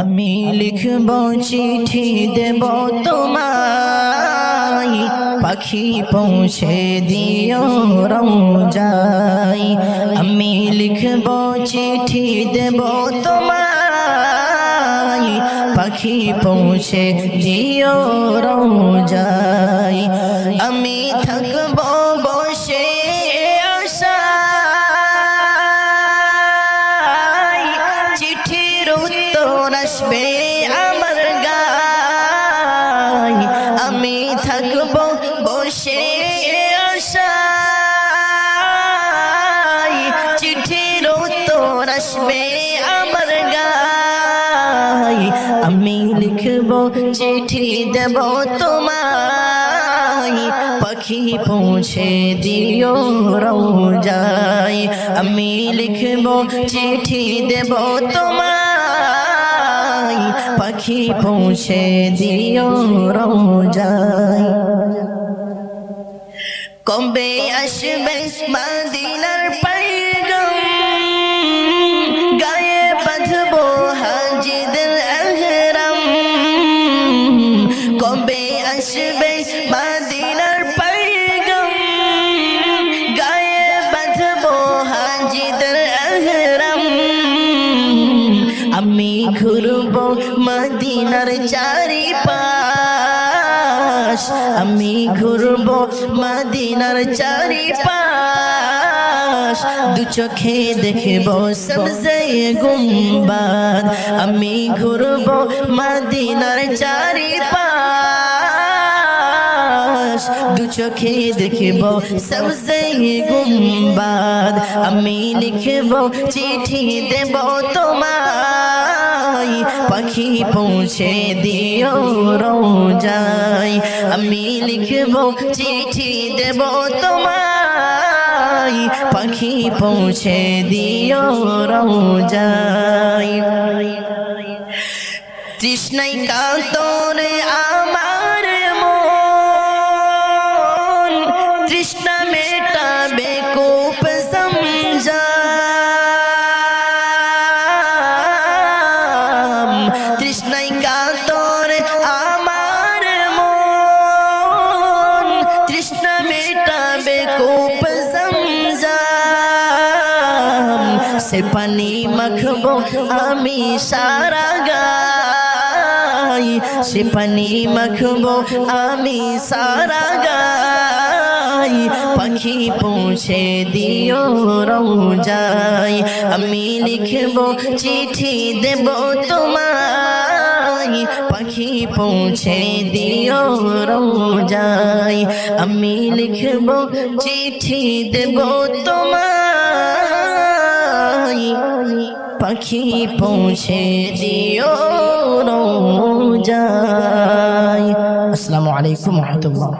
আমি লিখব চিঠি দেব তোমায়। পাখি পৌঁছে দিও রোজাই আমি লিখব চিঠি দেব তোমায়। পাখি পৌঁছে দিও রোজাই আমি থাকব চিঠি দেব তোমায়। পাখি পৌঁছে দিও রোজায়। আমি লিখব চিঠি দেব তোমায়। পাখি পৌঁছে দিও রোজায়। কবে আসবে মদিনার ঘুরব মদিনার চারি পাশ আমি ঘুরব মদিনার চারি পাশ দু চোখে দেখব সবজে গুম্বাদ। আমি ঘুরব মদিনার চারি পাশ দু চোখে দেখব সবজে গুম্বাদ। আমি লিখব চিঠি দেব তোমায় পাখি পৌঁছে দিও রোজাই আমি লিখব, চিঠি দেব তোমায়। পাখি পৌঁছে দিও রোজাই তৃষ্ণাই কাতরে মেটাবে কোপ সমঝাম সে পানি মাখবো আমি সারা গাই সে পানি মাখবো আমি সারা গাই পাখি পৌঁছে দিও রোজাই আমি লিখব চিঠি দেব তোমায় পাখি পৌঁছে দিও রোজাই আমি লিখব চিঠি দেব তোমায়। পাখি পৌঁছে দিও রোজাই আসসালামু আলাইকুম রহমতুল্লাহ।